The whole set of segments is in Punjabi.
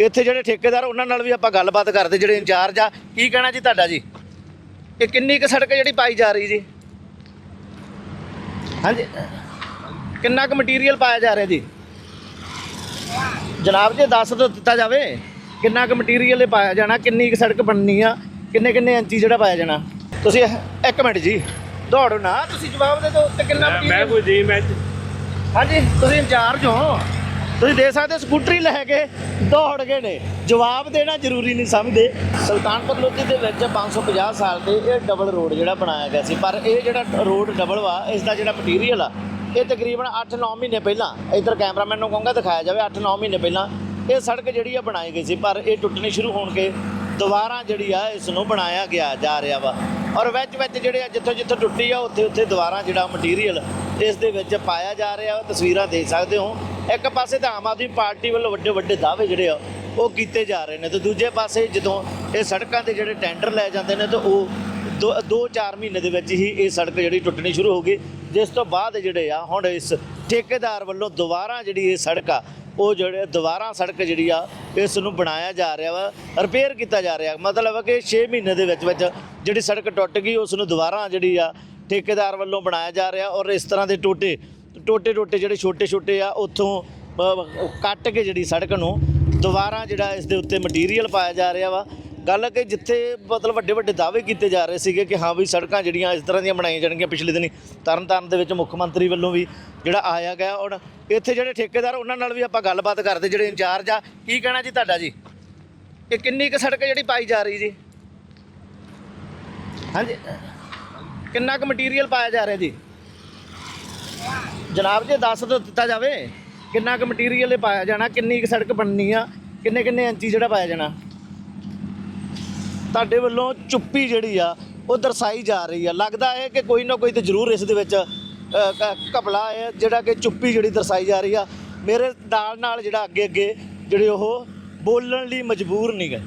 ਇੱਥੇ ਜਿਹੜੇ ਠੇਕੇਦਾਰ ਉਹਨਾਂ ਨਾਲ ਵੀ ਆਪਾਂ ਗੱਲਬਾਤ ਕਰਦੇ ਜਿਹੜੇ ਇੰਚਾਰਜ ਆ। ਕੀ ਕਹਿਣਾ ਜੀ ਤੁਹਾਡਾ ਜੀ? ਇਹ ਕਿੰਨੀ ਕੁ ਸੜਕ ਜਿਹੜੀ ਪਾਈ ਜਾ ਰਹੀ ਜੀ? ਹਾਂਜੀ। ਕਿੰਨਾ ਕੁ ਮਟੀਰੀਅਲ ਪਾਇਆ ਜਾ ਰਿਹਾ ਜੀ? ਜਨਾਬ ਜੀ ਦੱਸ ਦੋ ਦਿੱਤਾ ਜਾਵੇ ਕਿੰਨਾ ਕੁ ਮਟੀਰੀਅਲ ਇਹ ਪਾਇਆ ਜਾਣਾ ਕਿੰਨੀ ਕੁ ਸੜਕ ਬਣਨੀ ਆ ਕਿੰਨੇ ਕਿੰਨੇ ਇੰਚੀ ਜਿਹੜਾ ਪਾਇਆ ਜਾਣਾ। ਤੁਸੀਂ ਇੱਕ ਮਿੰਟ ਜੀ ਦੌੜੋ ਨਾ ਤੁਸੀਂ ਜਵਾਬ ਦੇ ਦਿਓ ਤੇ ਕਿੰਨਾ ਮੈਂ ਕੋਈ ਜੀ ਮੈਂ ਹਾਂਜੀ ਤੁਸੀਂ ਇੰਚਾਰਜ ਹੋ। ਤੁਸੀਂ ਦੇਖ ਸਕਦੇ ਹੋ, ਸਕੂਟਰੀ ਲੈ ਕੇ ਦੌੜ ਗਏ ਨੇ। ਜਵਾਬ ਦੇਣਾ ਜ਼ਰੂਰੀ ਨਹੀਂ ਸਮਝਦੇ। ਸੁਲਤਾਨਪੁਰ ਲੋਧੀ ਦੇ ਵਿੱਚ 550 ਸਾਲ ਤੇ ਇਹ ਡਬਲ ਰੋਡ ਜਿਹੜਾ ਬਣਾਇਆ ਗਿਆ ਸੀ। ਪਰ ਇਹ ਜਿਹੜਾ ਰੋਡ ਡਬਲ ਵਾ ਇਸ ਦਾ ਜਿਹੜਾ ਮਟੀਰੀਅਲ ਆ, ਇਹ ਤਕਰੀਬਨ 8-9 ਮਹੀਨੇ ਪਹਿਲਾਂ, ਇਧਰ ਕੈਮਰਾਮੈਨ ਨੂੰ ਕਹੂੰਗਾ ਦਿਖਾਇਆ ਜਾਵੇ 8-9 ਮਹੀਨੇ ਪਹਿਲਾਂ ਇਹ ਸੜਕ ਜਿਹੜੀ ਆ ਬਣਾਈ ਗਈ ਸੀ। ਪਰ ਇਹ ਟੁੱਟਣੀ ਸ਼ੁਰੂ ਹੋਣ ਕੇ ਦੁਬਾਰਾ ਜਿਹੜੀ ਆ ਇਸ ਨੂੰ ਬਣਾਇਆ ਗਿਆ, ਜਾ ਰਿਹਾ ਵਾ। ਔਰ ਵਿੱਚ ਵਿੱਚ ਜਿਹੜੇ ਆ ਜਿੱਥੋਂ ਜਿੱਥੋਂ ਟੁੱਟੀ ਆ ਉੱਥੇ ਉੱਥੇ ਦੁਬਾਰਾ ਜਿਹੜਾ ਮਟੀਰੀਅਲ ਇਸ ਦੇ ਵਿੱਚ ਪਾਇਆ ਜਾ ਰਿਹਾ। ਵਾ ਤਸਵੀਰਾਂ ਦੇਖ ਸਕਦੇ ਹੋ। ਇੱਕ ਪਾਸੇ ਤਾਂ ਆਮ ਆਦਮੀ ਪਾਰਟੀ ਵੱਲੋਂ ਵੱਡੇ ਵੱਡੇ ਦਾਅਵੇ ਜਿਹੜੇ ਆ, ਉਹ ਕੀਤੇ ਜਾ ਰਹੇ ਨੇ ਤੇ ਦੂਜੇ ਪਾਸੇ ਜਦੋਂ ਇਹ ਸੜਕਾਂ 'ਤੇ ਜਿਹੜੇ ਟੈਂਡਰ ਲੈ ਜਾਂਦੇ ਨੇ ਤਾਂ ਉਹ 2-4 ਮਹੀਨੇ ਦੇ ਵਿੱਚ ਹੀ ਇਹ ਸੜਕ ਜਿਹੜੀ ਟੁੱਟਣੀ ਸ਼ੁਰੂ ਹੋ ਗਈ। ਜਿਸ ਤੋਂ ਬਾਅਦ ਜਿਹੜੇ ਆ, ਹੁਣ ਇਸ ਠੇਕੇਦਾਰ ਵੱਲੋਂ ਦੁਬਾਰਾ ਜਿਹੜੀ ਇਹ ਸੜਕ ਆ, ਉਹ ਜਿਹੜੇ ਦੁਬਾਰਾ ਸੜਕ ਜਿਹੜੀ ਆ, ਇਸ ਨੂੰ ਬਣਾਇਆ ਜਾ ਰਿਹਾ ਵਾ ਰਿਪੇਅਰ ਕੀਤਾ ਜਾ ਰਿਹਾ। ਮਤਲਬ ਕਿ 6 ਮਹੀਨੇ ਦੇ ਵਿੱਚ ਵਿੱਚ ਜਿਹੜੀ ਸੜਕ ਟੁੱਟ ਗਈ, ਉਸ ਨੂੰ ਦੁਬਾਰਾ ਜਿਹੜੀ ਆ, ਠੇਕੇਦਾਰ ਵੱਲੋਂ ਬਣਾਇਆ ਜਾ ਰਿਹਾ ਔਰ ਇਸ ਤਰ੍ਹਾਂ ਦੇ ਟੋਟੇ ਟੋਟੇ ਟੋਟੇ ਜਿਹੜੇ ਛੋਟੇ ਛੋਟੇ ਆ, ਉੱਥੋਂ ਕੱਟ ਕੇ ਜਿਹੜੀ ਸੜਕ ਨੂੰ ਦੁਬਾਰਾ ਜਿਹੜਾ ਇਸ ਦੇ ਉੱਤੇ ਮਟੀਰੀਅਲ ਪਾਇਆ ਜਾ ਰਿਹਾ ਵਾ। ਗੱਲ ਹੈ ਕਿ ਜਿੱਥੇ ਮਤਲਬ ਵੱਡੇ ਵੱਡੇ ਦਾਅਵੇ ਕੀਤੇ ਜਾ ਰਹੇ ਸੀਗੇ ਕਿ ਹਾਂ ਵੀ ਸੜਕਾਂ ਜਿਹੜੀਆਂ ਇਸ ਤਰ੍ਹਾਂ ਦੀਆਂ ਬਣਾਈਆਂ ਜਾਣਗੀਆਂ ਪਿਛਲੇ ਦਿਨੀ, ਤਰਨਤਾਰਨ ਦੇ ਵਿੱਚ ਮੁੱਖ ਮੰਤਰੀ ਵੱਲੋਂ ਵੀ ਜਿਹੜਾ ਆਇਆ ਗਿਆ। ਔਰ ਇੱਥੇ ਜਿਹੜੇ ਠੇਕੇਦਾਰ, ਉਹਨਾਂ ਨਾਲ ਵੀ ਆਪਾਂ ਗੱਲਬਾਤ ਕਰਦੇ, ਜਿਹੜੇ ਇੰਚਾਰਜ ਆ। ਕੀ ਕਹਿਣਾ ਜੀ ਤੁਹਾਡਾ ਜੀ? ਇਹ ਕਿੰਨੀ ਕੁ ਸੜਕ ਜਿਹੜੀ ਪਾਈ ਜਾ ਰਹੀ ਜੀ? ਹਾਂਜੀ। ਕਿੰਨਾ ਕੁ ਮਟੀਰੀਅਲ ਪਾਇਆ ਜਾ ਰਿਹਾ ਜੀ? ਜਨਾਬ ਜੀ ਦੱਸ ਦੋ ਦਿੱਤਾ ਜਾਵੇ ਕਿੰਨਾ ਕੁ ਮਟੀਰੀਅਲ ਇਹ ਪਾਇਆ ਜਾਣਾ ਕਿੰਨੀ ਕੁ ਸੜਕ ਬਣਨੀ ਆ ਕਿੰਨੇ ਕਿੰਨੇ ਇੰਚੀ ਜਿਹੜਾ ਪਾਇਆ ਜਾਣਾ। ਤੁਹਾਡੇ ਵੱਲੋਂ ਚੁੱਪੀ ਜਿਹੜੀ ਆ ਉਹ ਦਰਸਾਈ ਜਾ ਰਹੀ ਆ। ਲੱਗਦਾ ਹੈ ਕਿ ਕੋਈ ਨਾ ਕੋਈ ਤੇ ਜ਼ਰੂਰ ਇਸ ਦੇ ਵਿੱਚ ਅ, ਘਪਲਾ ਹੈ ਜਿਹੜਾ ਕਿ ਚੁੱਪੀ ਜਿਹੜੀ ਦਰਸਾਈ ਜਾ ਰਹੀ ਆ। ਮੇਰੇ ਨਾਲ ਨਾਲ ਜਿਹੜਾ ਅੱਗੇ ਅੱਗੇ ਜਿਹੜੇ ਉਹ ਬੋਲਣ ਲਈ ਮਜਬੂਰ ਨਹੀਂ ਗਏ।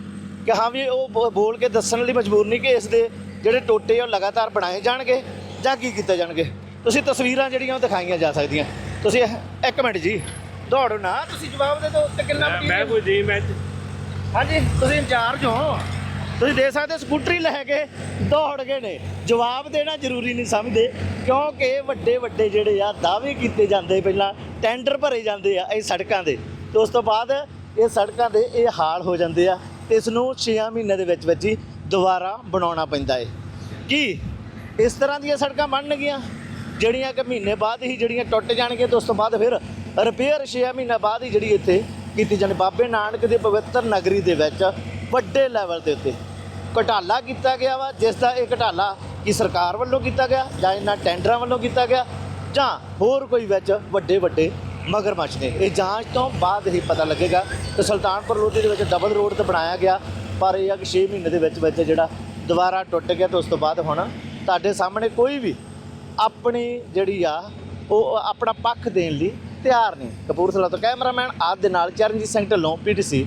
ਕਿ ਹਾਂ ਵੀ ਉਹ ਬੋ- ਬੋਲ ਕੇ ਦੱਸਣ ਲਈ ਮਜਬੂਰ ਨਹੀਂ ਕਿ ਇਸ ਦੇ ਜਿਹੜੇ ਟੋਟੇ ਉਹ ਲਗਾਤਾਰ ਬਣਾਏ ਜਾਣਗੇ ਜਾਂ ਕੀ ਕੀਤੇ ਜਾਣਗੇ। ਤੁਸੀਂ ਤਸਵੀਰਾਂ ਜਿਹੜੀਆਂ ਉਹ ਦਿਖਾਈਆਂ ਜਾ ਸਕਦੀਆਂ। ਤੁਸੀਂ ਇਹ- ਇੱਕ ਮਿੰਟ ਜੀ। ਦੌੜੋ ਨਾ ਤੁਸੀਂ ਜਵਾਬ ਦੇ ਦਿਓ ਤੇ ਕਿੰਨਾ ਮੈਂ material- ਕੋਈ ਜੀ ਮੈਂ ਹਾਂਜੀ ਤੁਸੀਂ ਇੰਚਾਰਜ ਹੋ। ਤੁਸੀਂ ਦੇ ਸਕਦੇ ਹੋ ਸਕੂਟਰੀ ਲੈ ਕੇ ਦੌੜ ਗਏ ਨੇ। ਜਵਾਬ ਦੇਣਾ ਜ਼ਰੂਰੀ ਨਹੀਂ ਸਮਝਦੇ ਕਿਉਂਕਿ ਵੱਡੇ ਵੱਡੇ ਜਿਹੜੇ ਆ ਦਾਅਵੇ ਕੀਤੇ ਜਾਂਦੇ ਪਹਿਲਾਂ ਟੈਂਡਰ ਭਰੇ ਜਾਂਦੇ ਆ ਇਹ ਸੜਕਾਂ ਦੇ। ਤੇ ਉਸ ਤੋਂ ਬਾਅਦ ਇਹ ਸੜਕਾਂ ਦੇ ਇਹ ਹਾਲ ਹੋ ਜਾਂਦੇ ਆ। ਤੇ ਇਸ ਨੂੰ 6 ਮਹੀਨੇ ਦੇ ਵਿੱਚ ਵਿੱਚ ਹੀ ਦੁਬਾਰਾ ਬਣਾਉਣਾ ਪੈਂਦਾ ਹੈ ਕੀ ਇਸ ਤਰ੍ਹਾਂ ਦੀਆਂ ਸੜਕਾਂ ਬਣਨਗੀਆਂ? ਜਿਹੜੀਆਂ ਕਿ ਮਹੀਨੇ ਬਾਅਦ ਹੀ ਜਿਹੜੀਆਂ ਟੁੱਟ ਜਾਣਗੀਆਂ ਤੇ ਉਸ ਤੋਂ ਬਾਅਦ ਫਿਰ ਰਿਪੇਅਰ 6 ਮਹੀਨੇ ਬਾਅਦ ਹੀ ਜਿਹੜੀ ਇੱਥੇ ਕੀਤੀ ਜਾਣੀ। ਬਾਬੇ ਨਾਨਕ ਦੀ ਪਵਿੱਤਰ ਨਗਰੀ ਦੇ ਵਿੱਚ ਵੱਡੇ ਲੈਵਲ ਦੇ ਉੱਤੇ ਘਟਾਲਾ ਕੀਤਾ ਗਿਆ ਵਾ, ਜਿਸ ਦਾ ਇਹ ਘਟਾਲਾ ਕਿ ਸਰਕਾਰ ਵੱਲੋਂ ਕੀਤਾ ਗਿਆ ਜਾਂ ਇਹਨਾਂ ਟੈਂਡਰਾਂ ਵੱਲੋਂ ਕੀਤਾ ਗਿਆ ਜਾਂ ਹੋਰ ਕੋਈ ਵਿੱਚ ਵੱਡੇ ਵੱਡੇ ਮਗਰਮੱਛ ਨੇ। ਇਹ ਜਾਂਚ ਤੋਂ ਬਾਅਦ ਹੀ ਪਤਾ ਲੱਗੇਗਾ ਕਿ ਸੁਲਤਾਨਪੁਰ ਲੋਧੀ ਦੇ ਵਿੱਚ ਡਬਲ ਰੋਡ ਤੇ ਬਣਾਇਆ ਗਿਆ, ਪਰ ਇਹ ਆ ਕਿ 6 ਮਹੀਨੇ ਦੇ ਵਿੱਚ ਵਿੱਚ ਜਿਹੜਾ ਦੁਬਾਰਾ ਟੁੱਟ ਗਿਆ ਤੇ ਉਸ ਤੋਂ ਬਾਅਦ ਹੁਣ ਤੁਹਾਡੇ ਸਾਹਮਣੇ ਕੋਈ ਵੀ ਆਪਣੀ ਜਿਹੜੀ ਆ, ਉਹ ਆਪਣਾ ਪੱਖ ਦੇਣ ਲਈ ਤਿਆਰ ਨੇ। ਕਪੂਰਥਲਾ ਤੋਂ ਕੈਮਰਾਮੈਨ ਆਦ ਦੇ ਨਾਲ ਚਰਨਜੀਤ ਸਿੰਘ ਢੱਲੋਂ ਪੀਟੀਸੀ